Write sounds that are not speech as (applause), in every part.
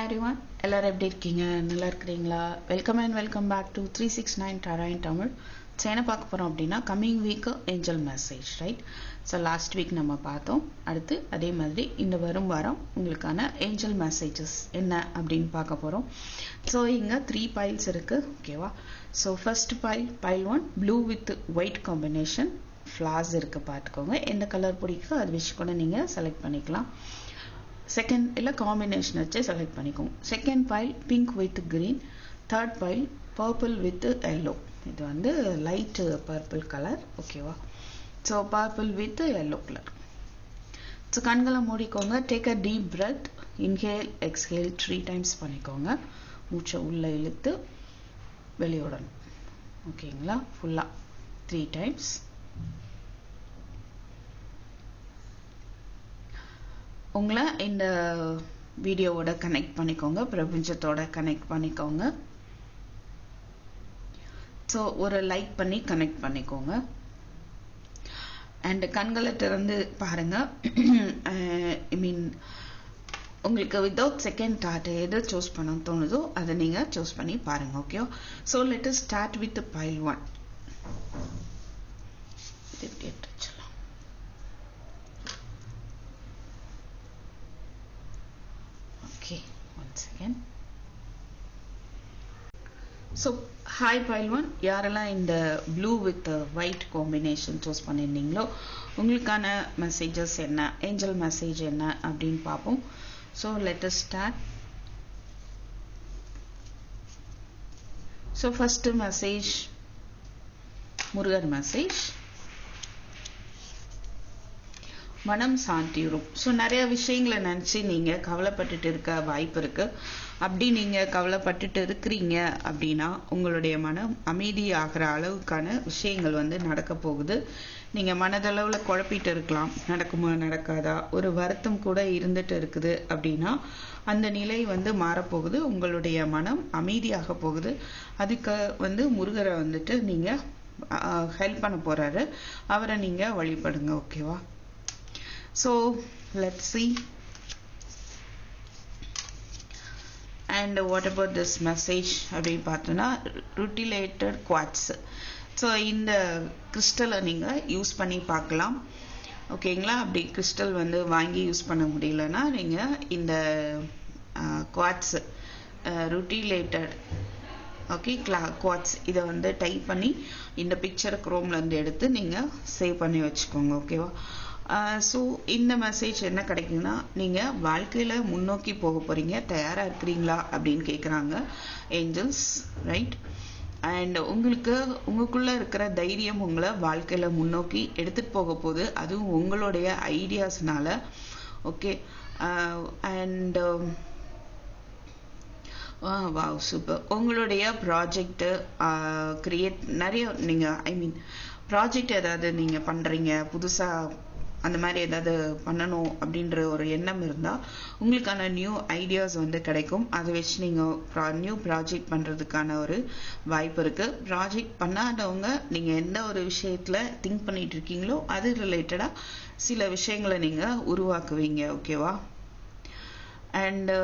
Hi everyone எல்லோரும் எப்படி இருக்கீங்க? நல்லா இருக்கிறீங்களா? Welcome and welcome back to three six nine டராயின் Tamil so என்ன பார்க்க போகிறோம் அப்படின்னா coming week angel message right so last week நம்ம பார்த்தோம். அடுத்து அதே மாதிரி இந்த வரும் வாரம் உங்களுக்கான ஏஞ்சல் மெசேஜஸ் என்ன அப்படின்னு பார்க்க போகிறோம் ஸோ இங்கே த்ரீ பைல்ஸ் இருக்குது ஓகேவா so first file file one blue with white combination flowers இருக்குது பார்த்துக்கோங்க. எந்த கலர் பிடிக்கோ அது விஷயம் கூட நீங்கள் செலக்ட் பண்ணிக்கலாம். செகண்ட் இல்லை காம்பினேஷன் வச்சு செலக்ட் பண்ணிக்கோங்க second file pink with green third file purple with yellow இது வந்து லைட்டு பர்பிள் கலர் ஓகேவா so purple with yellow colour so கண்களை மூடிக்கோங்க. Take a deep breath inhale exhale three times பண்ணிக்கோங்க. மூச்சை உள்ளே இழுத்து வெளியோடணும் ஓகேங்களா ஃபுல்லாக த்ரீ டைம்ஸ் உங்களை இந்த வீடியோவோட கனெக்ட் பண்ணிக்கோங்க பிரபஞ்சத்தோட கனெக்ட் பண்ணிக்கோங்க. ஸோ ஒரு லைக் பண்ணி கனெக்ட் பண்ணிக்கோங்க. அண்ட் கண்களை திறந்து பாருங்க. (clears throat) ஐ மீன் உங்களுக்கு வித்தவுட் செகண்ட் தாட் எது சூஸ் பண்ண தோணுதோ அதை நீங்கள் சூஸ் பண்ணி பாருங்க okay so let start with file one எப்படி எடுத்து வச்சலாம் okay one second so hi file one யாரெல்லாம் இந்த blue with white combination choose பண்ணியிருந்தீங்களோ உங்களுக்கான மெசேஜஸ் என்ன ஏஞ்சல் மெசேஜ் என்ன அப்படின்னு பார்ப்போம். So let start so first message Murugar message மனம் சாந்திடும் ஸோ நிறைய விஷயங்களை நினச்சி நீங்கள் கவலைப்பட்டுட்டு இருக்க வாய்ப்பு இருக்குது அப்படி நீங்கள் கவலைப்பட்டுட்டு இருக்கிறீங்க அப்படின்னா உங்களுடைய மனம் அமைதியாகிற அளவுக்கான விஷயங்கள் வந்து நடக்க போகுது. நீங்கள் மனதளவில் குழப்பிட்டு இருக்கலாம். நடக்குமா நடக்காதா? ஒரு வருத்தம் கூட இருந்துட்டு இருக்குது அப்படின்னா அந்த நிலை வந்து மாறப்போகுது. உங்களுடைய மனம் அமைதியாக போகுது. அதுக்கு வந்து முருகரை வந்துட்டு நீங்கள் ஹெல்ப் பண்ண போகிறாரு அவரை நீங்கள் வழிபடுங்க ஓகேவா so let's see. And what about this message அப்படின்னு பார்த்தோன்னா ருட்டிலேட்டட் குவாட்ஸ் ஸோ இந்த கிறிஸ்டலை நீங்கள் யூஸ் பண்ணி பார்க்கலாம். ஓகேங்களா அப்படி கிறிஸ்டல் வந்து வாங்கி யூஸ் பண்ண முடியலன்னா நீங்கள் இந்த quartz rutilated okay clear quartz இதை வந்து டைப் பண்ணி இந்த பிக்சரை குரோம்லேருந்து எடுத்து நீங்கள் சேவ் பண்ணி வச்சுக்கோங்க ஓகேவா ஸோ இந்த மெசேஜ் என்ன கிடைக்குன்னா நீங்கள் வாழ்க்கையில் முன்னோக்கி போக போகிறீங்க தயாராக இருக்கிறீங்களா அப்படின்னு கேட்குறாங்க ஏஞ்சல்ஸ் ரைட் அண்ட் உங்களுக்கு உங்களுக்குள்ளே இருக்கிற தைரியம் உங்களை வாழ்க்கையில் முன்னோக்கி எடுத்துகிட்டு போக போகுது. அதுவும் உங்களுடைய ஐடியாஸ்னால ஓகே அண்டு வா சூப்பர் உங்களுடைய ப்ராஜெக்ட்டு க்ரியேட் நிறைய நீங்கள் ஐ மீன் ப்ராஜெக்ட் ஏதாவது நீங்கள் பண்ணுறீங்க புதுசாக அந்த மாதிரி ஏதாவது பண்ணணும் அப்படின்ற ஒரு எண்ணம் இருந்தால் உங்களுக்கான நியூ ஐடியாஸ் வந்து கிடைக்கும். அதை வச்சு நீங்கள் நியூ ப்ராஜெக்ட் பண்ணுறதுக்கான ஒரு வாய்ப்பு இருக்குது ப்ராஜெக்ட் பண்ணாதவங்க நீங்கள் எந்த ஒரு விஷயத்தில் திங்க் பண்ணிட்டு இருக்கீங்களோ அது ரிலேட்டடாக சில விஷயங்களை நீங்கள் உருவாக்குவீங்க. ஓகேவா அண்டு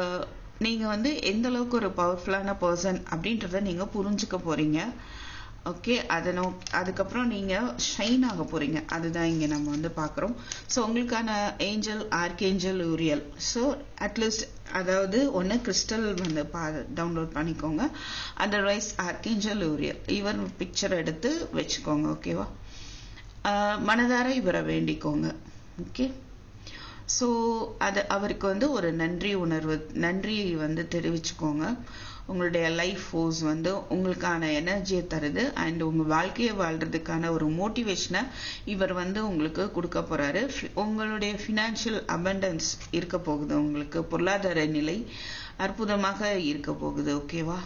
நீங்கள் வந்து எந்த அளவுக்கு ஒரு பவர்ஃபுல்லான பர்சன் அப்படின்றத நீங்கள் புரிஞ்சுக்க போகிறீங்க ஓகே அதை நோ அதுக்கப்புறம் நீங்கள் ஷைன் ஆக போகிறீங்க அதுதான் இங்கே நம்ம வந்து பார்க்குறோம். ஸோ உங்களுக்கான angel archangel Uriel so at least அதாவது ஒன்று கிறிஸ்டல் வந்து பா டவுன்லோட் பண்ணிக்கோங்க. அதர்வைஸ் ஆர்கேஞ்சல் யூரியல் இவர் பிக்சர் எடுத்து வச்சுக்கோங்க ஓகேவா மனதார இவரை வேண்டிக்கோங்க. ஓகே ஸோ அது அவருக்கு வந்து ஒரு நன்றி உணர்வு நன்றி வந்து தெரிவிச்சுக்கோங்க. உங்களுடைய லைஃப் ஃபோர்ஸ் வந்து உங்களுக்கான எனர்ஜியை தருது அண்ட் உங்கள் வாழ்க்கையை வாழ்கிறதுக்கான ஒரு மோட்டிவேஷனை இவர் வந்து உங்களுக்கு கொடுக்க போகிறாரு உங்களுடைய ஃபினான்ஷியல் அபண்டன்ஸ் இருக்க போகுது. உங்களுக்கு பொருளாதார நிலை அற்புதமாக இருக்க போகுது. ஓகேவா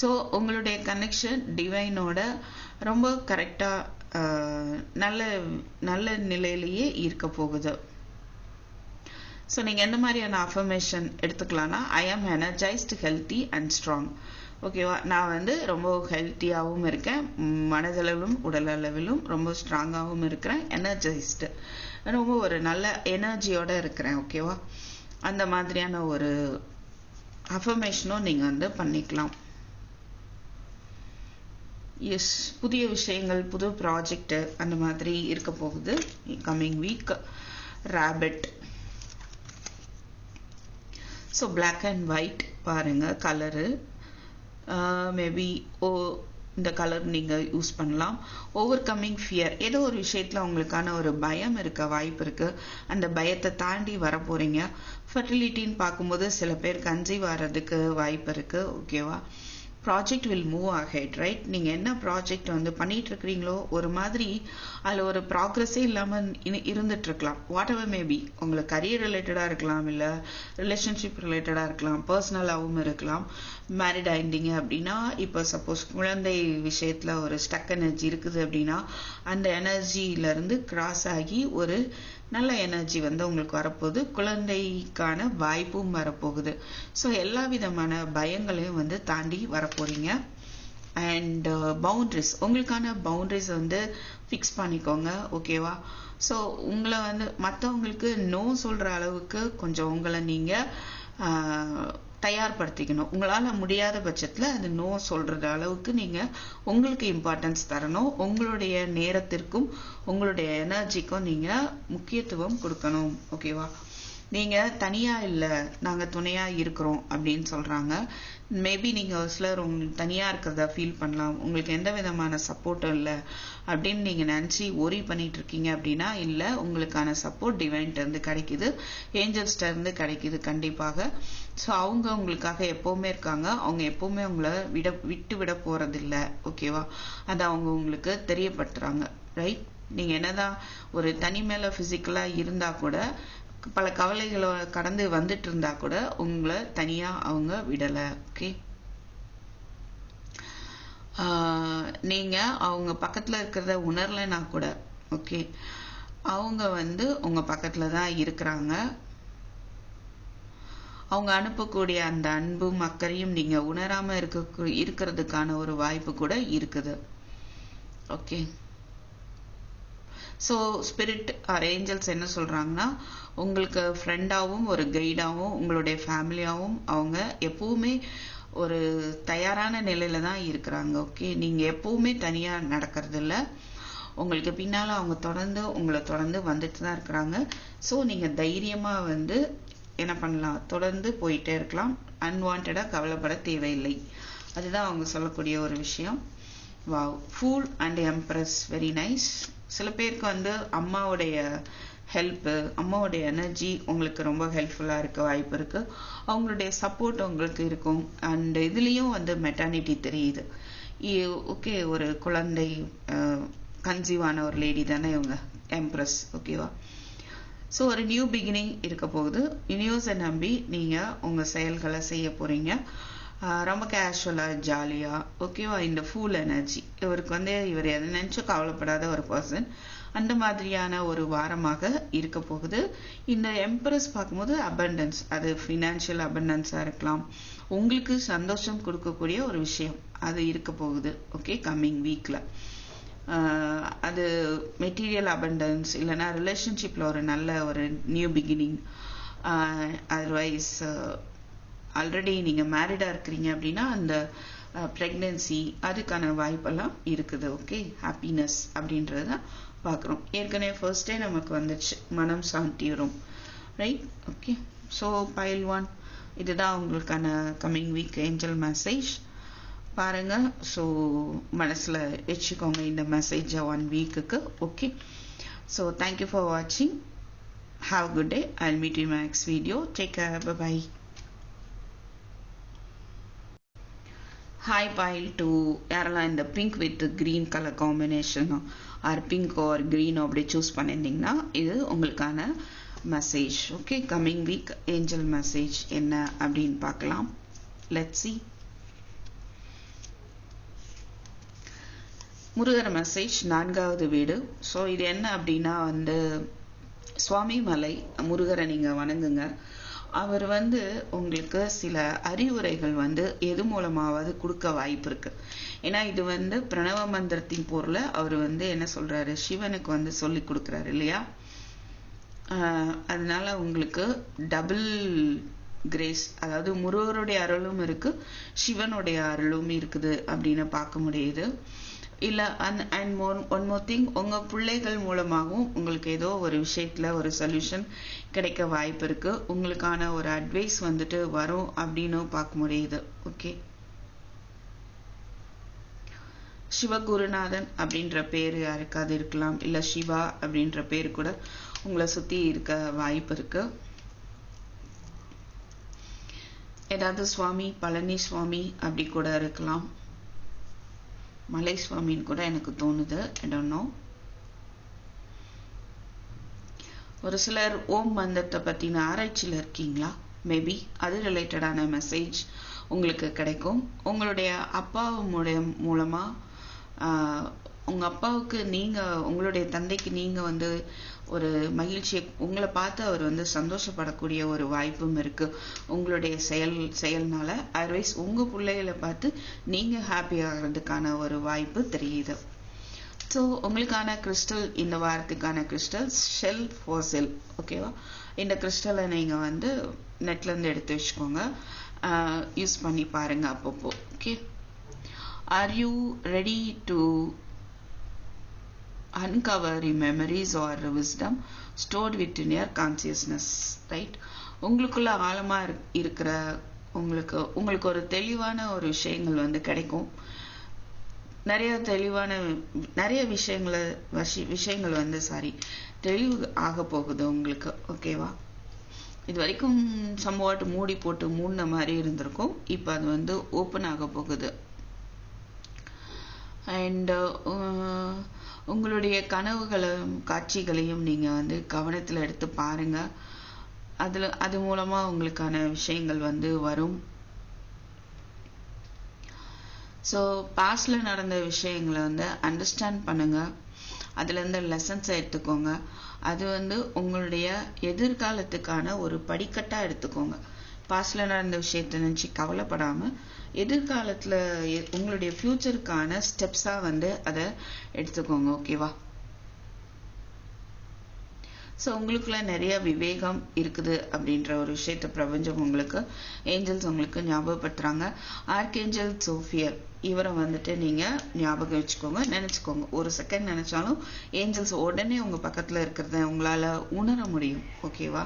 ஸோ உங்களுடைய கனெக்ஷன் டிவைனோட ரொம்ப கரெக்டாக நல்ல நல்ல நிலையிலேயே இருக்க போகுது. ஸோ நீங்கள் எந்த மாதிரியான அஃபர்மேஷன் எடுத்துக்கலாம்னா ஐ ஆம் எனர்ஜைஸ்டு ஹெல்த்தி அண்ட் ஸ்ட்ராங் ஓகேவா நான் வந்து ரொம்ப ஹெல்த்தியாகவும் இருக்கேன். மனதளவிலும் உடல் அளவிலும் ரொம்ப ஸ்ட்ராங்காகவும் இருக்கிறேன். எனர்ஜைஸ்டு ரொம்ப ஒரு நல்ல எனர்ஜியோட இருக்கிறேன். ஓகேவா அந்த மாதிரியான ஒரு அஃபர்மேஷனும் நீங்கள் வந்து பண்ணிக்கலாம். எஸ் புதிய விஷயங்கள் புது ப்ராஜெக்டு அந்த மாதிரி இருக்க போகுது. Coming week rapid so black and white பாருங்க கலரு மேபி uh, ஓ இந்த கலர் நீங்கள் யூஸ் பண்ணலாம். ஓவர் கம்மிங் ஃபியர் ஏதோ ஒரு விஷயத்தில் உங்களுக்கான ஒரு பயம் இருக்க வாய்ப்பு இருக்குது அந்த பயத்தை தாண்டி வர போகிறீங்க ஃபர்டிலிட்டின்னு பார்க்கும்போது சில பேர் கன்சீவ் ஆகிறதுக்கு வாய்ப்பு இருக்குது ஓகேவா project will move ahead right நீங்கள் என்ன ப்ராஜெக்ட் வந்து பண்ணிட்டு இருக்கிறீங்களோ ஒரு மாதிரி அதில் ஒரு ப்ராக்ரஸே இல்லாமல் இருந்துட்டு இருக்கலாம் வாட் எவர் மேபி உங்களுக்கு கரியர் ரிலேட்டடாக இருக்கலாம் இல்லை ரிலேஷன்ஷிப் ரிலேட்டடாக இருக்கலாம் பர்சனலாகவும் இருக்கலாம். மேரிட் ஆயிருந்தீங்க அப்படின்னா இப்போ சப்போஸ் குழந்தை விஷயத்தில் ஒரு ஸ்டக் எனர்ஜி இருக்குது அப்படின்னா அந்த எனர்ஜியிலேருந்து கிராஸ் ஆகி ஒரு நல்ல எனர்ஜி வந்து உங்களுக்கு வரப்போகுது. குழந்தைக்கான வாய்ப்பும் வரப்போகுது. ஸோ எல்லா விதமான பயங்களையும் வந்து தாண்டி வரப்போறீங்க. அண்ட் பவுண்ட்ரிஸ் uh, உங்களுக்கான பவுண்ட்ரிஸ் வந்து ஃபிக்ஸ் பண்ணிக்கோங்க. ஓகேவா ஸோ உங்களை வந்து மற்றவங்களுக்கு நோ சொல்கிற அளவுக்கு கொஞ்சம் உங்களை நீங்கள் uh, தயார்படுத்திக்கணும். உங்களால் முடியாத பட்சத்தில் அது நோ சொல்கிற அளவுக்கு நீங்கள் உங்களுக்கு இம்பார்ட்டன்ஸ் தரணும். உங்களுடைய நேரத்திற்கும் உங்களுடைய எனர்ஜிக்கும் நீங்கள் முக்கியத்துவம் கொடுக்கணும். ஓகேவா நீங்கள் தனியாக இல்லை நாங்கள் துணையாக இருக்கிறோம் அப்படின்னு சொல்கிறாங்க மேபி நீங்கள் ஒரு சிலர் உங்களுக்கு தனியாக இருக்கிறத ஃபீல் பண்ணலாம். உங்களுக்கு எந்த விதமான சப்போர்ட்டும் இல்லை அப்படின்னு நீங்கள் நினச்சி ஒரி பண்ணிட்டு இருக்கீங்க அப்படின்னா இல்லை உங்களுக்கான சப்போர்ட் டிவைன்ட்டு இருந்து கிடைக்குது. ஏஞ்சல்ஸ்ட இருந்து கிடைக்குது கண்டிப்பாக. ஸோ அவங்க உங்களுக்காக எப்போவுமே இருக்காங்க. அவங்க எப்போவுமே உங்களை விட விட்டு விட போகிறதில்ல ஓகேவா அதை அவங்க உங்களுக்கு தெரியப்படுத்துகிறாங்க ரைட் நீங்கள் என்னதான் ஒரு தனி மேலே ஃபிசிக்கலாக இருந்தால் கூட பல கவலைகளை கடந்து வந்துட்டு இருந்தா கூட உங்களை தனியா அவங்க விடல ஓகே நீங்க அவங்க பக்கத்துல இருக்கிறத உணரலைன்னா கூட ஓகே அவங்க வந்து உங்க பக்கத்துல தான் இருக்கிறாங்க. அவங்க அனுப்பக்கூடிய அந்த அன்பும் அக்கறையும் நீங்க உணராம இருக்க இருக்கிறதுக்கான ஒரு வாய்ப்பு கூட இருக்குது okay so spirit or angels என்ன சொல்கிறாங்கன்னா உங்களுக்கு ஃப்ரெண்டாகவும் ஒரு கைடாகவும் உங்களுடைய ஃபேமிலியாகவும் அவங்க எப்பவுமே ஒரு தயாரான நிலையில தான் இருக்கிறாங்க ஓகே நீங்கள் எப்பவுமே தனியாக நடக்கிறதில்ல. உங்களுக்கு பின்னால் அவங்க தொடர்ந்து உங்களை தொடர்ந்து வந்துட்டு தான் இருக்கிறாங்க. ஸோ நீங்கள் தைரியமாக வந்து என்ன பண்ணலாம்? தொடர்ந்து போயிட்டே இருக்கலாம். அன்வான்டாக கவலைப்பட தேவையில்லை. அதுதான் அவங்க சொல்லக்கூடிய ஒரு விஷயம். Wow fool and empress very nice சில பேருக்கு வந்து அம்மாவுடைய ஹெல்ப்பு அம்மாவுடைய எனர்ஜி உங்களுக்கு ரொம்ப ஹெல்ப்ஃபுல்லாக இருக்க வாய்ப்பு இருக்குது அவங்களுடைய சப்போர்ட் உங்களுக்கு இருக்கும். அண்ட் இதுலேயும் வந்து மெட்டானிட்டி தெரியுது. ஓகே ஒரு குழந்தை கன்சீவான ஒரு லேடி தானே இவங்க? எம்ப்ரஸ் ஓகேவா ஸோ ஒரு நியூ பிகினிங் இருக்க போகுது. யூனிவர்ஸை நம்பி நீங்கள் உங்கள் செயல்களை செய்ய போகிறீங்க ரொம்ப கேஷுவலாக ஜாலியாக ஓகேவா இந்த ஃபுல் எனர்ஜி இவருக்கு வந்து இவர் எதை நினச்சும் கவலைப்படாத ஒரு பர்சன் அந்த மாதிரியான ஒரு வாரமாக இருக்க போகுது. இந்த எம்ப்ரஸ் பார்க்கும்போது அபண்டன்ஸ் அது ஃபினான்ஷியல் அபண்டன்ஸாக இருக்கலாம். உங்களுக்கு சந்தோஷம் கொடுக்கக்கூடிய ஒரு விஷயம் அது இருக்க போகுது ஓகே கம்மிங் வீக்கில் அது மெட்டீரியல் அபண்டன்ஸ் இல்லைன்னா ரிலேஷன்ஷிப்பில் ஒரு நல்ல ஒரு நியூ பிகினிங் அதர்வைஸ் ஆல்ரெடி நீங்கள் மேரிடாக இருக்கிறீங்க அப்படின்னா அந்த ப்ரெக்னென்சி அதுக்கான வாய்ப்பெல்லாம் இருக்குது ஓகே ஹாப்பினஸ் அப்படின்றத பார்க்குறோம். ஏற்கனவே ஃபர்ஸ்டே நமக்கு வந்துச்சு. மனம் சாந்தி வரும். Right okay so file one இதுதான் உங்களுக்கான கம்மிங் வீக் ஏஞ்சல் மெசேஜ் பாருங்கள் ஸோ மனசில் வச்சுக்கோங்க இந்த மெசேஜை ஒன் வீக்குக்கு okay so thank you for வாட்சிங் have good day I meet you next video take care bye hi file two யாரெல்லாம் இந்த pink with green colour combination or pink or green அப்படி சூஸ் பண்ணியிருந்தீங்கன்னா இது உங்களுக்கான message okay coming week angel message என்ன அப்படின்னு பார்க்கலாம். லெட் சி முருகர் மெசேஜ் நான்காவது வீடு. ஸோ இது என்ன அப்படின்னா வந்து சுவாமி மலை முருகரை நீங்கள் வணங்குங்க. அவர் வந்து உங்களுக்கு சில அறிவுரைகள் வந்து எது மூலமாவது கொடுக்க வாய்ப்பு இருக்கு. ஏன்னா இது வந்து பிரணவ மந்திரத்தின் பொருளை அவர் வந்து என்ன சொல்றாரு? சிவனுக்கு வந்து சொல்லி கொடுக்குறாரு இல்லையா? அதனால உங்களுக்கு டபுள் கிரேஸ் அதாவது முருகருடைய அருளும் இருக்கு சிவனுடைய அருளும் இருக்குது அப்படின்னு பார்க்க முடியுது. இல்லை and and more one more thing உங்கள் பிள்ளைகள் மூலமாகவும் உங்களுக்கு ஏதோ ஒரு விஷயத்தில் ஒரு சொல்யூஷன் கிடைக்க வாய்ப்பு இருக்குது உங்களுக்கான ஒரு அட்வைஸ் வந்துட்டு வரும் அப்படின்னு பார்க்க முடியுது. ஓகே சிவகுருநாதன் அப்படின்ற பேர் யாருக்காவது இருக்கலாம். இல்லை சிவா அப்படின்ற பேர் கூட உங்களை சுற்றி இருக்க வாய்ப்பு இருக்குது ஏதாவது சுவாமி பழனி சுவாமி அப்படி கூட இருக்கலாம். மலை சுவாமின்னு கூட எனக்கு தோணுது. I ஒரு சிலர் ஓம் மந்திரத்தை பத்தின ஆராய்ச்சியில இருக்கீங்களா? மேபி அது ரிலேட்டடான மெசேஜ் உங்களுக்கு கிடைக்கும். உங்களுடைய அப்பா மூலமா ஆஹ் உங்க அப்பாவுக்கு நீங்க உங்களுடைய தந்தைக்கு நீங்க வந்து ஒரு மகிழ்ச்சியை உங்களை பார்த்து அவர் வந்து சந்தோஷப்படக்கூடிய ஒரு வாய்ப்பும் இருக்கு. உங்களுடைய செயல் செயல்னால அதர்வைஸ் உங்க பிள்ளைகளை பார்த்து நீங்க ஹாப்பி ஆகிறதுக்கான ஒரு வாய்ப்பு தெரியுது. ஸோ உங்களுக்கான கிறிஸ்டல் இந்த வாரத்துக்கான கிறிஸ்டல் ஷெல் செல் ஓகேவா இந்த கிறிஸ்டலை நீங்கள் வந்து நெட்லேருந்து எடுத்து வச்சுக்கோங்க. யூஸ் பண்ணி பாருங்க அப்பப்போ okay are you ready to uncovering memories or wisdom stored with near consciousness right right? உங்களுக்குள்ள ஆழமா இருக்கிற உங்களுக்கு உங்களுக்கு ஒரு தெளிவான ஒரு விஷயங்கள் வந்து கிடைக்கும். நிறைய தெளிவான நிறைய விஷயங்களை விஷயங்கள் வந்து சாரி தெளிவு ஆக போகுது உங்களுக்கு ஓகேவா இது வரைக்கும் சம்வாட் மூடி போட்டு மூடின மாதிரி இருந்திருக்கும். இப்போ அது வந்து ஓப்பன் ஆக போகுது. அண்ட் உங்களுடைய கனவுகளும் காட்சிகளையும் நீங்க வந்து கவனத்துல எடுத்து பாருங்க. அதுல அது மூலமா உங்களுக்கான விஷயங்கள் வந்து வரும். ஸோ பாஸ்டில் நடந்த விஷயங்களை வந்து அண்டர்ஸ்டாண்ட் பண்ணுங்க. அதுல இருந்து லெசன்ஸை எடுத்துக்கோங்க. அது வந்து உங்களுடைய எதிர்காலத்துக்கான ஒரு படிக்கட்டா எடுத்துக்கோங்க. பாஸ்டில் நடந்த விஷயத்தை நினச்சி கவலைப்படாம எதிர்காலத்தில் உங்களுடைய ஃப்யூச்சருக்கான ஸ்டெப்ஸா வந்து அதை எடுத்துக்கோங்க ஓகேவா ஸோ உங்களுக்குள்ள நிறைய விவேகம் இருக்குது அப்படின்ற ஒரு விஷயத்த பிரபஞ்சம் உங்களுக்கு ஏஞ்சல்ஸ் உங்களுக்கு ஞாபகப்படுத்துறாங்க. ஆர்கேஞ்சல் சோஃபியர் இவரை வந்துட்டு நீங்கள் ஞாபகம் வச்சுக்கோங்க நினச்சிக்கோங்க. ஒரு செகண்ட் நினச்சாலும் ஏஞ்சல்ஸ் உடனே உங்கள் பக்கத்தில் இருக்கிறத உங்களால் உணர முடியும் ஓகேவா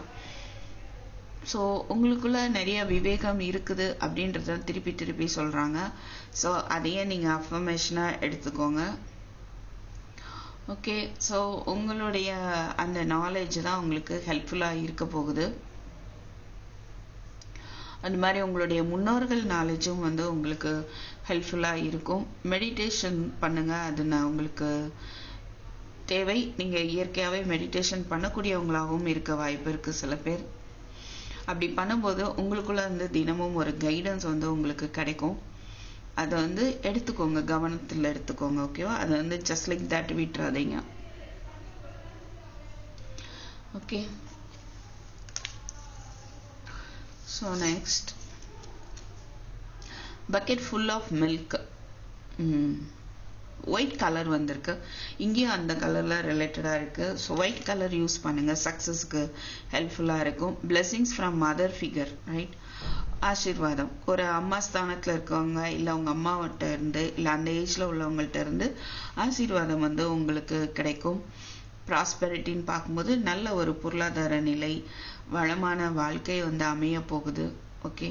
ஸோ உங்களுக்குள்ள நிறைய விவேகம் இருக்குது அப்படின்றத திருப்பி திருப்பி சொல்கிறாங்க ஸோ அதையே நீங்கள் அஃபர்மேஷனாக எடுத்துக்கோங்க. ஓகே ஸோ உங்களுடைய அந்த நாலேஜ் தான் உங்களுக்கு ஹெல்ப்ஃபுல்லாக இருக்க போகுது. அந்த மாதிரி உங்களுடைய முன்னோர்கள் நாலேஜும் வந்து உங்களுக்கு ஹெல்ப்ஃபுல்லாக இருக்கும். மெடிடேஷன் பண்ணுங்கள் அது நான் உங்களுக்கு தேவை. நீங்கள் இயற்கையாகவே மெடிடேஷன் பண்ணக்கூடியவங்களாகவும் இருக்க வாய்ப்பு இருக்குது சில பேர். அப்படி பண்ணும்போது உங்களுக்குள்ள வந்து தினமும் ஒரு கைடன்ஸ் வந்து உங்களுக்கு கிடைக்கும். அதை வந்து எடுத்துக்கோங்க கவனத்தில் எடுத்துக்கோங்க ஓகேவா அதை வந்து ஜஸ்ட் லைக் தட் விட்டுறாதீங்க. Okay so next bucket full of milk white colour வந்திருக்கு. இங்கேயும் அந்த கலரில் ரிலேட்டடாக இருக்குது ஸோ ஒயிட் கலர் யூஸ் பண்ணுங்கள் சக்ஸஸ்க்கு ஹெல்ப்ஃபுல்லாக இருக்கும். Blessings from mother figure right ஆசீர்வாதம். ஒரு அம்மா ஸ்தானத்தில் இருக்கவங்க இல்லை அவங்க அம்மாவிட்ட இருந்து இல்லை அந்த ஏஜில் உள்ளவங்கள்ட்ட இருந்து ஆசீர்வாதம் வந்து உங்களுக்கு கிடைக்கும். ப்ராஸ்பெரிட்டின்னு பார்க்கும்போது நல்ல ஒரு பொருளாதார நிலை வளமான வாழ்க்கை வந்து அமைய போகுது. ஓகே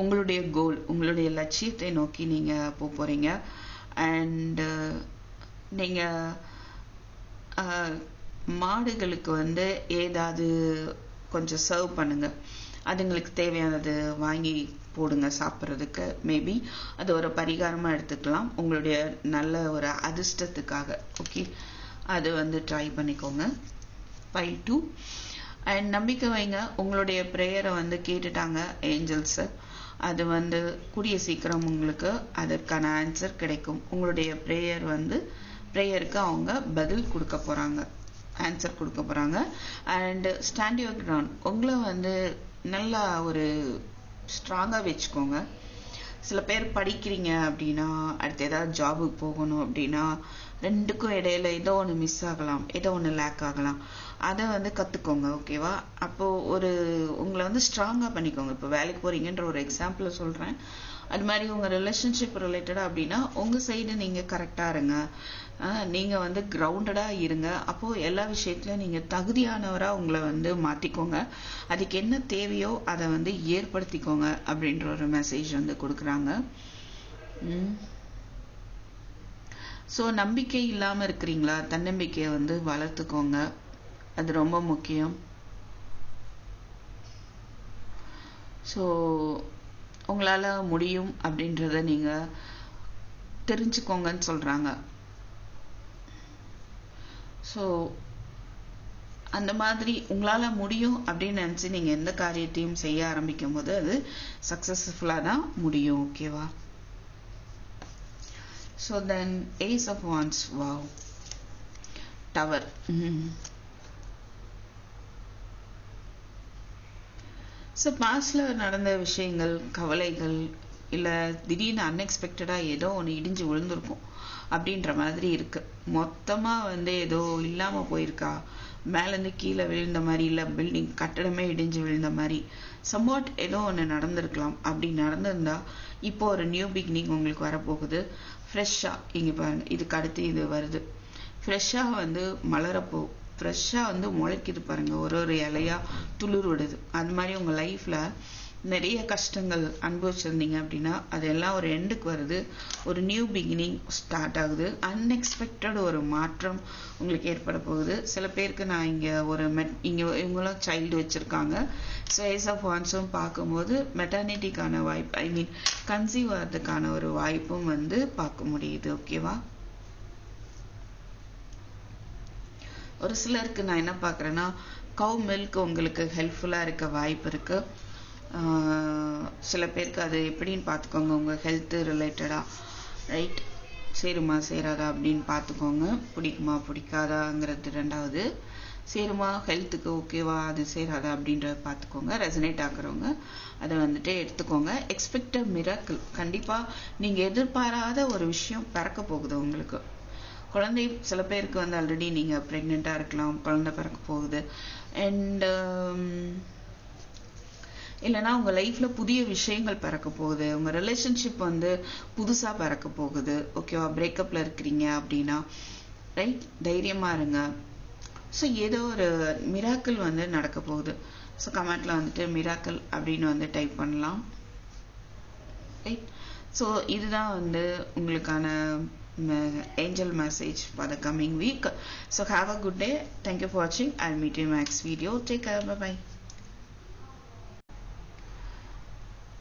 உங்களுடைய கோல் உங்களுடைய லட்சியத்தை நோக்கி நீங்கள் போக போகிறீங்க அண்டு uh, நீங்கள் uh, மாடுகளுக்கு வந்து ஏதாவது கொஞ்சம் சர்வ் பண்ணுங்க. அதுங்களுக்கு தேவையானது வாங்கி போடுங்க சாப்பிட்றதுக்கு. மேபி அது ஒரு பரிகாரமாக எடுத்துக்கலாம். உங்களுடைய நல்ல ஒரு அதிர்ஷ்டத்துக்காக. ஓகே அது வந்து ட்ரை பண்ணிக்கோங்க. ஃபைவ் டூ அண்ட் நம்பிக்கை வைங்க. உங்களுடைய ப்ரேயரை வந்து கேட்டுட்டாங்க ஏஞ்சல்ஸு அது வந்து கூடிய சீக்கிரம் உங்களுக்கு அதற்கான ஆன்சர் கிடைக்கும். உங்களுடைய ப்ரேயர் வந்து ப்ரேயருக்கு அவங்க பதில் கொடுக்க போகிறாங்க ஆன்சர் கொடுக்க போகிறாங்க அண்டு ஸ்டாண்ட் யுவர் கிரவுண்ட் உங்களை வந்து நல்லா ஒரு ஸ்ட்ராங்காக வச்சுக்கோங்க. சில பேர் படிக்கிறீங்க அப்படின்னா அடுத்து ஏதாவது ஜாபுக்கு போகணும் அப்படின்னா ரெண்டுக்கும் இடையில ஏதோ ஒன்று மிஸ் ஆகலாம் ஏதோ ஒன்று லேக் ஆகலாம். அதை வந்து கற்றுக்கோங்க ஓகேவா அப்போ ஒரு உங்களை வந்து ஸ்ட்ராங்காக பண்ணிக்கோங்க. இப்போ வேலைக்கு போறீங்கன்ற ஒரு எக்ஸாம்பிளை சொல்கிறேன் அது மாதிரி உங்கள் ரிலேஷன்ஷிப் ரிலேட்டடாக அப்படின்னா உங்கள் சைடு நீங்கள் கரெக்டாக இருங்க. நீங்கள் வந்து கிரவுண்டடாக இருங்க. அப்போது எல்லா விஷயத்துலையும் நீங்கள் தகுதியானவராக உங்களை வந்து மாற்றிக்கோங்க அதுக்கு என்ன தேவையோ அதை வந்து ஏற்படுத்திக்கோங்க அப்படின்ற ஒரு மெசேஜ் வந்து கொடுக்குறாங்க. ஸோ நம்பிக்கை இல்லாமல் இருக்கிறீங்களா? தன்னம்பிக்கையை வந்து வளர்த்துக்கோங்க. அது ரொம்ப முக்கியம். ஸோ உங்களால் முடியும் அப்படின்றத நீங்கள் தெரிஞ்சுக்கோங்கன்னு சொல்கிறாங்க ஸோ அந்த மாதிரி உங்களால் முடியும் அப்படின்னு நினச்சி நீங்கள் எந்த காரியத்தையும் செய்ய ஆரம்பிக்கும் போது அது சக்ஸஸ்ஃபுல்லாக தான் முடியும் ஓகேவா so then ace of wands wow tower so பாஸ்டில் நடந்த விஷயங்கள் கவலைகள் இல்லை திடீர்னு அன்எக்ஸ்பெக்டடாக ஏதோ ஒன்று இடிஞ்சு விழுந்திருக்கும் அப்படின்ற மாதிரி இருக்குது மொத்தமாக வந்து ஏதோ இல்லாமல் போயிருக்கா? மேலேருந்து கீழே விழுந்த மாதிரி இல்லை பில்டிங் கட்டடமே இடிஞ்சு விழுந்த மாதிரி சம்வாட் ஏதோ ஒன்று நடந்திருக்கலாம். அப்படி நடந்திருந்தா இப்போ ஒரு நியூ பிகினிங் உங்களுக்கு வரப்போகுது. ஃப்ரெஷ்ஷாக இங்கே பாருங்கள் இதுக்கு அடுத்து இது வருது. ஃப்ரெஷ்ஷாக வந்து மலரப்போ ஃப்ரெஷ்ஷாக வந்து முளைக்குது பாருங்க. ஒரு ஒரு இலையா துளிர் விடுது. அது மாதிரி உங்கள் லைஃப்பில் நிறைய கஷ்டங்கள் அனுபவிச்சிருந்தீங்க அப்படின்னா அதெல்லாம் ஒரு எண்டுக்கு வருது. ஒரு நியூ பிகினிங் ஸ்டார்ட் ஆகுது. அன்எக்ஸ்பெக்டட் ஒரு மாற்றம் உங்களுக்கு ஏற்பட போகுது. சில பேருக்கு நான் இங்கே ஒரு மெட் இங்கே இவங்களும் சைல்டு வச்சுருக்காங்க. ஸோ ஏஸ் ஆஃப் வான்ஸும் பார்க்கும்போது மெட்டர்னிட்டிக்கான வாய்ப்பு ஐ மீன் கன்சீவ் ஆகிறதுக்கான ஒரு வாய்ப்பும் வந்து பார்க்க முடியுது. ஓகேவா ஒரு சிலருக்கு நான் என்ன பார்க்குறேன்னா கவ் மில்க் உங்களுக்கு ஹெல்ப்ஃபுல்லாக இருக்க வாய்ப்பு இருக்குது சில பேருக்கு அது எப்படின்னு பார்த்துக்கோங்க உங்கள் ஹெல்த்து ரிலேட்டடாக ரைட் சேருமா சேராதா அப்படின்னு பார்த்துக்கோங்க. பிடிக்குமா பிடிக்காதாங்கிறது ரெண்டாவது. சேருமா ஹெல்த்துக்கு ஓகேவா அது சேராதா அப்படின்றத பார்த்துக்கோங்க. ரெசனேட் ஆகுறவங்க அதை வந்துட்டு எடுத்துக்கோங்க. எக்ஸ்பெக்டட் மிராக்கிள் கண்டிப்பாக நீங்கள் எதிர்பாராத ஒரு விஷயம் பிறக்க போகுது உங்களுக்கு. குழந்தை சில பேருக்கு வந்து ஆல்ரெடி நீங்கள் ப்ரெக்னெண்ட்டாக இருக்கலாம் குழந்தை பிறக்க போகுது. அண்டு um, இல்லைன்னா உங்கள் லைஃப்பில் புதிய விஷயங்கள் பிறக்க போகுது. உங்கள் ரிலேஷன்ஷிப் வந்து புதுசாக பிறக்க போகுது. ஓகேவா பிரேக்கப்பில் இருக்கிறீங்க அப்படின்னா ரைட் தைரியமாக இருங்க. ஸோ ஏதோ ஒரு மிராக்கிள் வந்து நடக்க போகுது. ஸோ கமெண்ட்டில் வந்துட்டு மிராக்கிள் அப்படின்னு வந்து டைப் பண்ணலாம். ரைட் ஸோ இதுதான் வந்து உங்களுக்கான angel message for the coming week so have a good day thank you for watching i'll meet you in my next video take care bye bye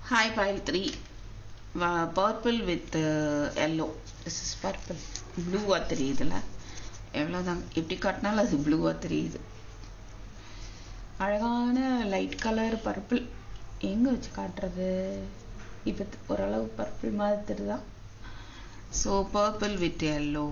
hi pile 3 uh, purple with uh, yellow this is purple blue ஆ தெரியுதுல எவ்வளோதான் எப்படி காட்டினாலும் அது ப்ளூவாக தெரியுது அழகான light colour purple எங்கே வச்சு காட்டுறது இப்போ ஓரளவு பர்பிள் மாதிரி தெரியுதா ஸோ பர்பிள் வித் எல்லோ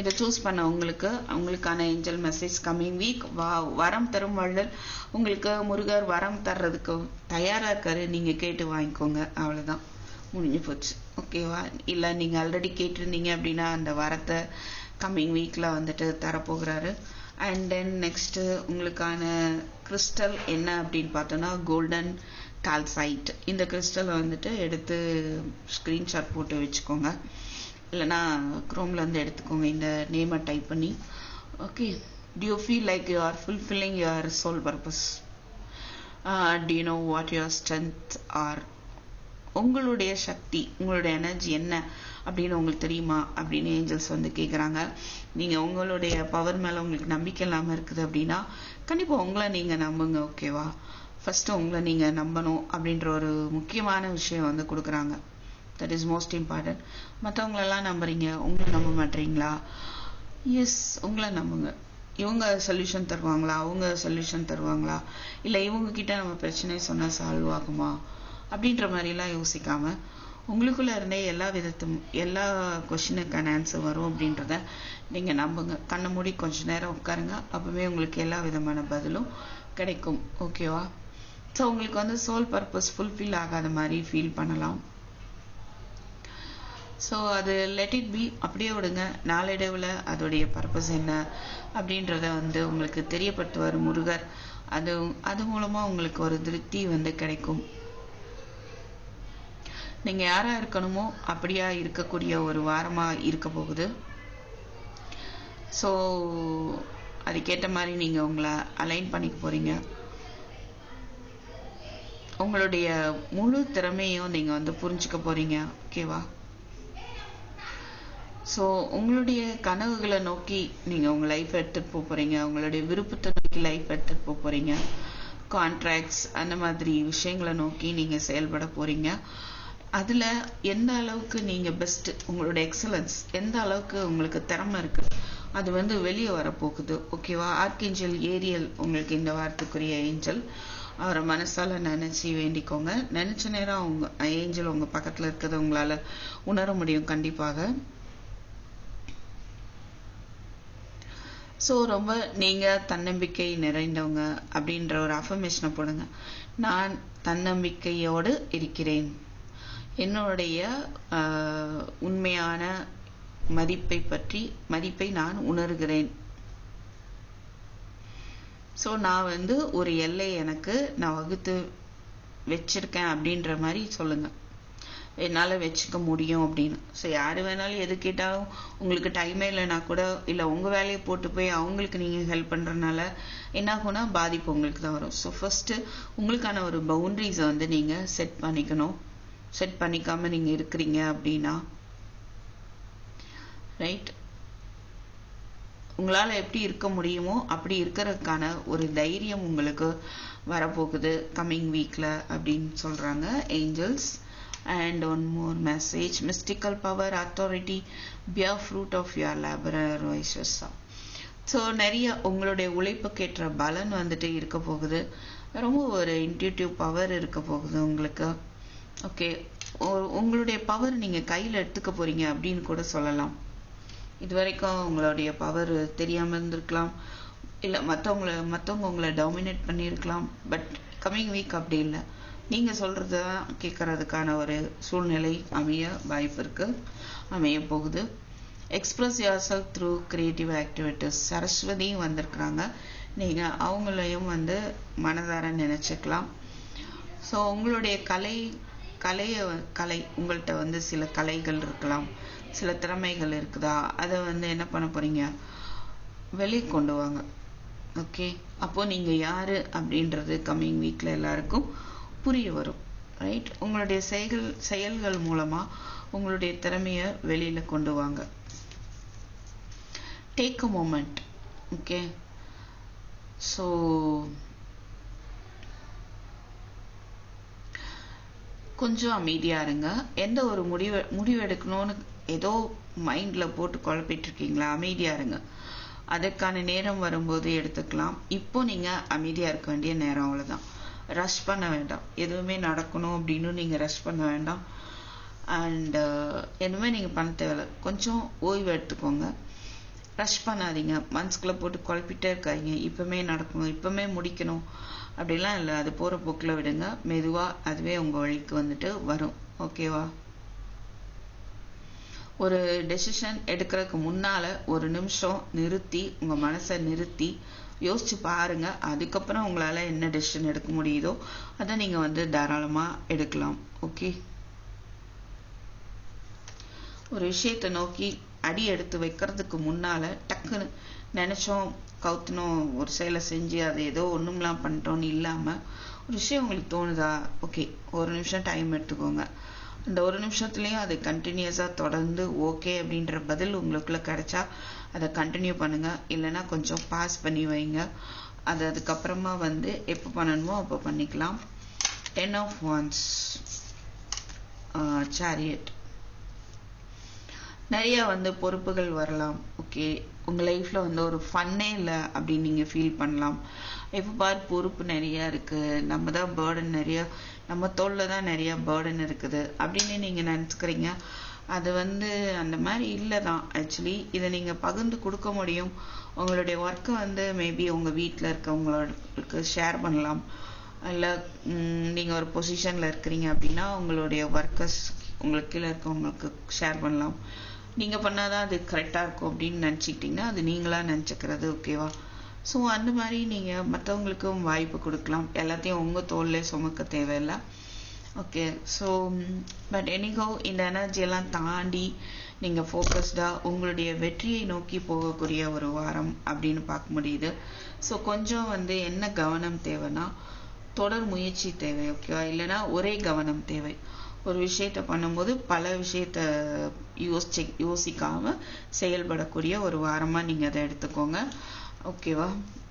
இதை சூஸ் பண்ண உங்களுக்கு உங்களுக்கான ஏஞ்சல் மெசேஜ் கம்மிங் வீக் வா வரம் தரும் வள்ளல். உங்களுக்கு முருகர் வரம் தர்றதுக்கு தயாராக இருக்காரு. நீங்கள் கேட்டு வாங்கிக்கோங்க. அவ்வளோதான் முடிஞ்சு போச்சு. ஓகேவா இல்லை நீங்கள் ஆல்ரெடி கேட்டிருந்தீங்க அப்படின்னா அந்த வரத்தை கம்மிங் வீக்கில் வந்துட்டு தரப்போகிறாரு. அண்ட் தென் நெக்ஸ்ட்டு உங்களுக்கான கிறிஸ்டல் என்ன அப்படின்னு பார்த்தோன்னா கோல்டன் கால்சைட் இந்த கிறிஸ்டலை வந்துட்டு எடுத்து ஸ்க்ரீன்ஷாட் போட்டு வச்சுக்கோங்க. இல்லைனா க்ரோமில் வந்து எடுத்துக்கோங்க. இந்த நேமை டைப் பண்ணி. Okay do you feel like like or fulfilling fulfilling soul purpose do you know what you know strength or உங்களுடைய சக்தி உங்களுடைய எனர்ஜி என்ன அப்படின்னு உங்களுக்கு தெரியுமா அப்படின்னு ஏஞ்சல்ஸ் வந்து கேட்குறாங்க நீங்கள் உங்களுடைய பவர் மேலே உங்களுக்கு நம்பிக்கை இல்லாமல் இருக்குது அப்படின்னா கண்டிப்பாக உங்களை நீங்கள் நம்புங்க ஓகேவா ஃபஸ்ட்டு உங்களை நீங்கள் நம்பணும் அப்படின்ற ஒரு முக்கியமான விஷயம் வந்து கொடுக்குறாங்க. தட் இஸ் மோஸ்ட் இம்பார்ட்டன்ட் மற்றவங்களெல்லாம் நம்புறீங்க உங்களை நம்ப மாட்டீங்களா? எஸ் உங்களை நம்புங்க. இவங்க சொல்யூஷன் தருவாங்களா? அவங்க சொல்யூஷன் தருவாங்களா? இல்லை இவங்க கிட்ட நம்ம பிரச்சனை சொன்னால் சால்வ் ஆகுமா? அப்படின்ற மாதிரிலாம் யோசிக்காம உங்களுக்குள்ள இருந்தே எல்லா விதத்தும் எல்லா கொஷினுக்கான ஆன்சர் வரும் அப்படின்றத நீங்கள் நம்புங்க. கண்ணை மூடி கொஞ்ச நேரம் உட்காருங்க. அப்பவே உங்களுக்கு எல்லா விதமான பதிலும் கிடைக்கும். ஓகேவா ஸோ உங்களுக்கு வந்து சோல் பர்பஸ் ஃபுல்ஃபில் ஆகாத மாதிரி ஃபீல் பண்ணலாம். ஸோ அது லெட் இட் பி அப்படியே விடுங்க. நாளடைவில் அதோடைய பர்பஸ் என்ன அப்படின்றத வந்து உங்களுக்கு தெரியப்படுத்துவார் முருகர். அது அது மூலமாக உங்களுக்கு ஒரு திருப்தி வந்து கிடைக்கும். நீங்கள் யாராக இருக்கணுமோ அப்படியா இருக்கக்கூடிய ஒரு வாரமாக இருக்க போகுது. ஸோ அதுக்கேற்ற மாதிரி நீங்கள் உங்களை அலைன் பண்ணிக்க போகிறீங்க உங்களுடைய முழு திறமையும் நீங்கள் வந்து புரிஞ்சுக்க போகிறீங்க ஓகேவா ஸோ உங்களுடைய கனவுகளை நோக்கி நீங்கள் உங்கள் லைஃப் எடுத்துகிட்டு போக போகிறீங்க உங்களுடைய விருப்பத்தை நோக்கி லைஃப் எடுத்துகிட்டு போக போகிறீங்க கான்ட்ராக்ட்ஸ் அந்த மாதிரி விஷயங்களை நோக்கி நீங்கள் செயல்பட போகிறீங்க அதில் எந்த அளவுக்கு நீங்கள் பெஸ்ட்டு உங்களோட எக்ஸலன்ஸ் எந்த அளவுக்கு உங்களுக்கு திறமை இருக்குது அது வந்து வெளியே வரப்போகுது. ஓகேவா ஆர்கேஞ்சல் ஏரியல் உங்களுக்கு இந்த வாரத்துக்குரிய ஏஞ்சல் அவரை மனசால நினச்சி வேண்டிக்கோங்க. நினைச்ச நேரம் அவங்க ஏஞ்சல் உங்க பக்கத்துல இருக்கிறத உங்களால உணர முடியும் கண்டிப்பாக. ஸோ ரொம்ப நீங்க தன்னம்பிக்கை நிறைந்தவங்க அப்படின்ற ஒரு அஃபர்மேஷனை போடுங்க. நான் தன்னம்பிக்கையோடு இருக்கிறேன். என்னுடைய உண்மையான மதிப்பை பற்றி மதிப்பை நான் உணர்கிறேன். ஸோ நான் வந்து ஒரு எல்லை எனக்கு நான் வகுத்து வச்சிருக்கேன் அப்படின்ற மாதிரி சொல்லுங்கள் என்னால் வச்சுக்க முடியும் அப்படின்னு. ஸோ யார் வேணாலும் எது கேட்டாலும் உங்களுக்கு டைமே இல்லைனா கூட இல்லை உங்கள் வேலையை போட்டு போய் அவங்களுக்கு நீங்கள் ஹெல்ப் பண்ணுறனால என்னாகும்னா பாதிப்பு உங்களுக்கு தான் வரும். ஸோ ஃபஸ்ட்டு உங்களுக்கான ஒரு பவுண்ட்ரிஸை வந்து நீங்கள் செட் பண்ணிக்கணும். செட் பண்ணிக்காமல் நீங்கள் இருக்கிறீங்க அப்படின்னா ரைட் உங்களால் எப்படி இருக்க முடியுமோ அப்படி இருக்கிறதுக்கான ஒரு தைரியம் உங்களுக்கு வரப்போகுது கம்மிங் வீக்கில் அப்படின்னு சொல்கிறாங்க angels and one more message mystical power authority bear fruit of your labourer வைசஸ்ஸா so நிறைய உங்களுடைய உழைப்புக்கேற்ற பலன் வந்துட்டு இருக்க போகுது. ரொம்ப ஒரு இன்டியூட்டிவ் பவர் இருக்க போகுது உங்களுக்கு. ஓகே உங்களுடைய பவர் நீங்கள் கையில் எடுத்துக்க போகிறீங்க அப்படின்னு கூட சொல்லலாம். இது வரைக்கும் உங்களுடைய பவர் தெரியாமல் இருந்திருக்கலாம். இல்லை மற்றவங்கள மற்றவங்க உங்களை டாமினேட் பண்ணியிருக்கலாம். பட் கம்மிங் வீக் அப்படி இல்லை. நீங்கள் சொல்கிறத கேட்குறதுக்கான ஒரு சூழ்நிலை அமைய வாய்ப்பு இருக்குது அமைய போகுது. Express yourself through creative activities சரஸ்வதியும் வந்திருக்கிறாங்க. நீங்கள் அவங்களையும் வந்து மனதார நினச்சிக்கலாம். ஸோ உங்களுடைய கலை கலையை கலை உங்கள்கிட்ட வந்து சில கலைகள் இருக்கலாம். சில திறமைகள் இருக்குதா? அதை வந்து என்ன பண்ண போறீங்க? வெளியே கொண்டு வாங்க. ஓகே அப்போ நீங்க யாரு அப்படின்றது கம்மிங் வீக்ல எல்லாருக்கும் புரிய வரும். ரைட் உங்களுடைய செயல்கள் செயல்கள் மூலமா உங்களுடைய திறமைய வெளியில கொண்டு வாங்க. Take a moment okay so கொஞ்சம் அமைதியா இருங்க. எந்த ஒரு முடிவு முடிவு எடுக்கணும்னு ஏதோ மைண்டில் போட்டு குழப்பிட்டுருக்கீங்களா? அமைதியாக இருங்க. அதற்கான நேரம் வரும்போது எடுத்துக்கலாம். இப்போ நீங்கள் அமைதியாக இருக்க வேண்டிய நேரம் அவ்வளோதான் ரஷ் பண்ண வேண்டாம். எதுவுமே நடக்கணும் அப்படின்னு நீங்கள் ரஷ் பண்ண வேண்டாம். அண்டு uh, எதுவுமே நீங்கள் பண்ண தேவையில்ல. கொஞ்சம் ஓய்வு எடுத்துக்கோங்க. ரஷ் பண்ணாதீங்க. மனசுக்குள்ளே போட்டு குழப்பிட்டே இருக்காதீங்க. இப்பவுமே நடக்கணும். இப்போமே முடிக்கணும். அப்படிலாம் இல்லை. அது போகிற போக்கில் விடுங்க. மெதுவாக அதுவே உங்கள் வழிக்கு வந்துட்டு வரும். ஓகேவா ஒரு டெசிஷன் எடுக்கிறதுக்கு முன்னால ஒரு நிமிஷம் நிறுத்தி உங்க மனசை நிறுத்தி யோசிச்சு பாருங்க. அதுக்கப்புறம் உங்களால என்ன டெசிஷன் எடுக்க முடியுதோ அதை நீங்க வந்து தாராளமா எடுக்கலாம். ஓகே ஒரு விஷயத்தை நோக்கி அடி எடுத்து வைக்கிறதுக்கு முன்னால டக்குன்னு நினைச்சோம் கவுத்தணும் ஒரு செயலை செஞ்சு அதை ஏதோ ஒண்ணும்லாம் பண்ணிட்டோன்னு இல்லாம ஒரு விஷயம் உங்களுக்கு தோணுதா? ஓகே ஒரு நிமிஷம் டைம் எடுத்துக்கோங்க. அந்த ஒரு நிமிஷத்துலேயும் அது கண்டினியூஸாக தொடர்ந்து ஓகே அப்படின்ற பதில் உங்களுக்குள்ளே கிடைச்சா அதை கண்டினியூ பண்ணுங்கள் இல்லைன்னா கொஞ்சம் பாஸ் பண்ணி வைங்க. அது அதுக்கப்புறமா வந்து எப்போ பண்ணணுமோ அப்போ பண்ணிக்கலாம். டென் ஆஃப் ஒன்ஸ் சேரியட் நிறைய வந்து பொறுப்புகள் வரலாம். ஓகே உங்கள் லைஃப்பில் வந்து ஒரு ஃபன்னே இல்லை அப்படின்னு நீங்கள் ஃபீல் பண்ணலாம். எப்ப பார் பொறுப்பு நிறையா இருக்குது நம்ம தான் பேர்டன் நிறைய நம்ம தோல்ல தான் நிறையா பேர்டன் இருக்குது அப்படின்னு நீங்கள் நினச்சிக்கிறீங்க. அது வந்து அந்த மாதிரி இல்லை தான். ஆக்சுவலி இதை நீங்கள் பகிர்ந்து கொடுக்க முடியும். உங்களுடைய ஒர்க்கை வந்து மேபி உங்கள் வீட்டில் இருக்கவங்களுக்கு ஷேர் பண்ணலாம். இல்லை நீங்கள் ஒரு பொசிஷனில் இருக்கிறீங்க அப்படின்னா உங்களுடைய ஒர்க்கர்ஸ் உங்களுக்கு கீழே இருக்கவங்களுக்கு ஷேர் பண்ணலாம். நீங்கள் பண்ணாதான் அது கரெக்டாக இருக்கும் அப்படின்னு நினச்சிக்கிட்டிங்கன்னா அது நீங்களாக நினச்சிக்கிறது ஓகேவா ஸோ அந்த மாதிரி நீங்கள் மற்றவங்களுக்கும் வாய்ப்பு கொடுக்கலாம். எல்லாத்தையும் உங்கள் தோல்லே சுமக்க தேவையில்லை. ஓகே ஸோ பட் எனிகோ இந்த எனர்ஜியெல்லாம் தாண்டி நீங்கள் ஃபோக்கஸ்டாக உங்களுடைய வெற்றியை நோக்கி போகக்கூடிய ஒரு வாரம் அப்படின்னு பார்க்க முடியுது. ஸோ கொஞ்சம் வந்து என்ன கவனம் தேவைன்னா தொடர் முயற்சி தேவை ஓகேவா இல்லைன்னா ஒரே கவனம் தேவை. ஒரு விஷயத்த பண்ணும்போது பல விஷயத்த யோசிச்சு யோசிக்காம செயல்படக்கூடிய ஒரு வாரமாக நீங்கள் அதை எடுத்துக்கோங்க. ஓகேவா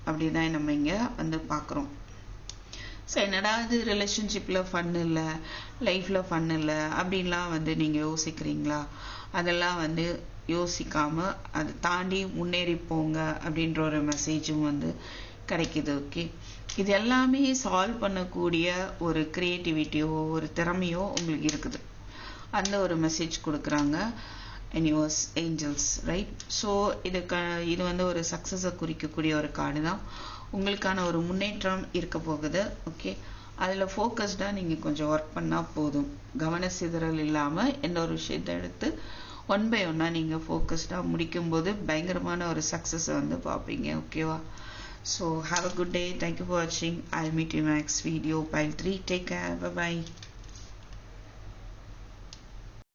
அப்படிதான் நம்ம இங்கே வந்து பார்க்குறோம் ஸோ என்னடா இது? ரிலேஷன்ஷிப்பில் ஃபன் இல்லை. லைஃப்பில் ஃபன் இல்லை. அப்படின்லாம் வந்து நீங்கள் யோசிக்கிறீங்களா? அதெல்லாம் வந்து யோசிக்காமல் அதை தாண்டி முன்னேறி போங்க அப்படின்ற ஒரு மெசேஜும் வந்து கிடைக்குது ஓகே இது எல்லாமே சால்வ் பண்ணக்கூடிய ஒரு க்ரியேட்டிவிட்டியோ ஒரு திறமையோ உங்களுக்கு இருக்குது. அந்த ஒரு மெசேஜ் கொடுக்குறாங்க எனிவர்ஸ் ஏஞ்சல்ஸ் ரைட் ஸோ இது க இது வந்து ஒரு சக்ஸஸை குறிக்கக்கூடிய ஒரு கார்டு தான். உங்களுக்கான ஒரு முன்னேற்றம் இருக்க போகுது ஓகே அதில் ஃபோக்கஸ்டாக நீங்கள் கொஞ்சம் ஒர்க் பண்ணால் போதும். கவன சிதறல் இல்லாமல் எந்த ஒரு விஷயத்தை எடுத்து ஒன் பை ஒன்னாக நீங்கள் ஃபோக்கஸ்டாக முடிக்கும்போது பயங்கரமான ஒரு சக்ஸஸை வந்து பார்ப்பீங்க ஓகேவா So have a good day. Thank you for watching. I'll meet you in my next video. Pile 3. Take care. Bye bye.